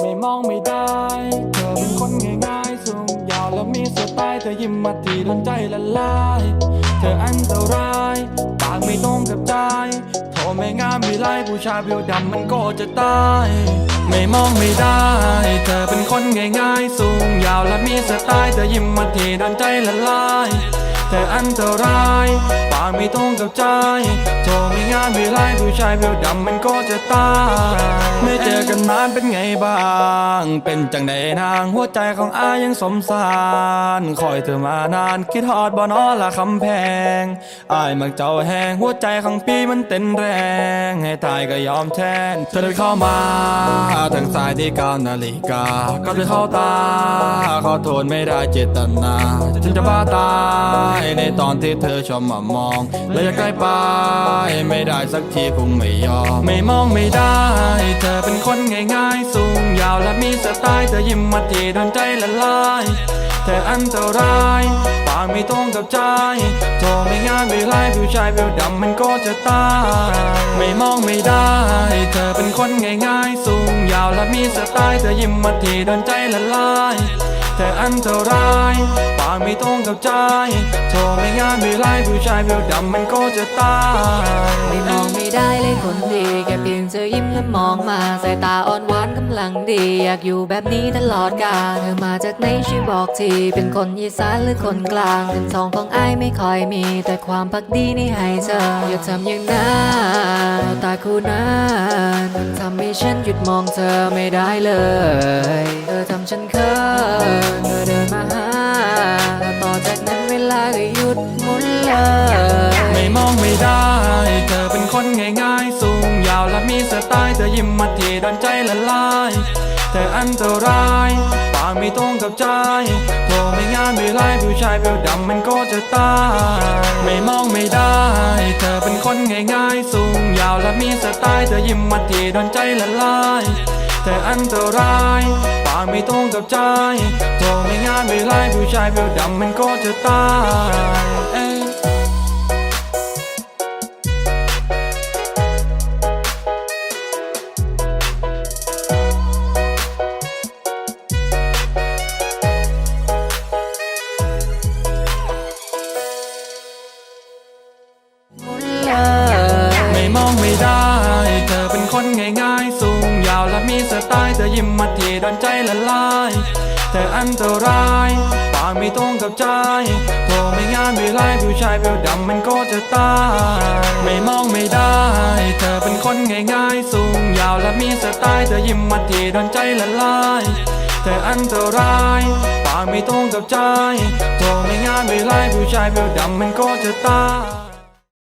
ไม่มองไม่ได้ เธอเป็นคนง่ายๆ สูงยาวแล้วมีสไตล์เธอยิ้มมาทีโดนใจละลาย เธออันตราย ปากไม่ตรงกับใจโทรไม่งามไม่ไล่ผู้ชายผิวดำมันก็จะตาย ไม่มองไม่ได้ เธอเป็นคนง่ายๆ สูงยาวและมีสไตล์เธอยิ้มมาทีโดนใจละลาย เธออันตรายปากไม่ตรงกับใจโทรไม่งานไม่ไล่ผู้ชายผิวดำมันก็จะตายไม่เจอกันนานเป็นไงบ้าง เป็นจังใดนางหัวใจของอายังสมสารคอยเธอมานานคิดฮอดบ่นอละคำแพงอายมักเจ้าแหงหัวใจของพี่มันเต้นแรง ให้ตายก็ยอมแทน เธอเดินเข้ามาทางซ้ายที่เก้านาฬิกาก็จะเข้าตา ขอโทษไม่ได้เจตนาฉันจะบ้าตายในตอนที่เธอชอบมามองและอยากใกล้ไปไม่ได้สักทีคงไม่ยอมไม่มองไม่ได้ เธอเป็นคนง่ายๆ สูงยาวและมีสไตล์เธอยิ้มมาทีโดนใจละลายเธออันตรายปากไม่ตรงกับใจโทรไม่งานไม่ไล่ผู้ชายเบลดำมันก็จะตาย ไม่มองไม่ได้ เธอเป็นคนง่ายๆ สูงยาวและมีสไตล์เธอยิ้มมาทีโดนใจละลาย เธออันตรายปากไม่ตรงกับใจโทรไม่งานไม่ไล่ผู้ชายเบลดำมันก็จะตายไม่มองไม่ได้เลยคนดีแค่เพียงเธอยิ้มและมองมาสายตาอ่อนหวานกำลังดี อยากอยู่แบบนี้ตลอดกาลเธอมาจากไหนช่วยบอกทีเป็นคนอีสานหรือคนกลางเป็นทองของไอ้ไม่ค่อยมี แต่ความพักดีนี่ให้เธออย่าทำอย่างนั้นตาคู่นั้นทำให้ฉันหยุดมองเธอไม่ได้เลย เธอทำฉันเขินาวและตล์เธอยิ้มมาทีโดนใจละลายเธออันตรายปากไม่ตรงกับใจโทรไม่งานไม่ไล่ผู้ชายเบลดำมันก็จะตายไม่มองไม่ได้ เธอเป็นคนง่ายๆ สูงยาวและมีสไตล์เธอยิ้มมาทีโดนใจละลายเธออันตรายปากไม่ตรงกับใจโทรไม่งานไม่ไล่ผู้ชายเบลดำมันก็จะตาย ง่ายๆ สูงยาวและมีสไตล์เธอยิ้มมาทีโดนใจละลายเธออันตรายปากไม่ตรงกับใจโทรไม่งานไม่ไล่ผู้ชายเบลดำมันก็จะตายไม่มองไม่ได้ เธอเป็นคนง่ายๆ สูงยาวและมีสไตล์เธอยิ้มมาทีโดนใจละลายเธออันตรายปากไม่ตรงกับใจโทรไม่งานไม่ไล่ผู้ชายเบลดำมันก็จะตาย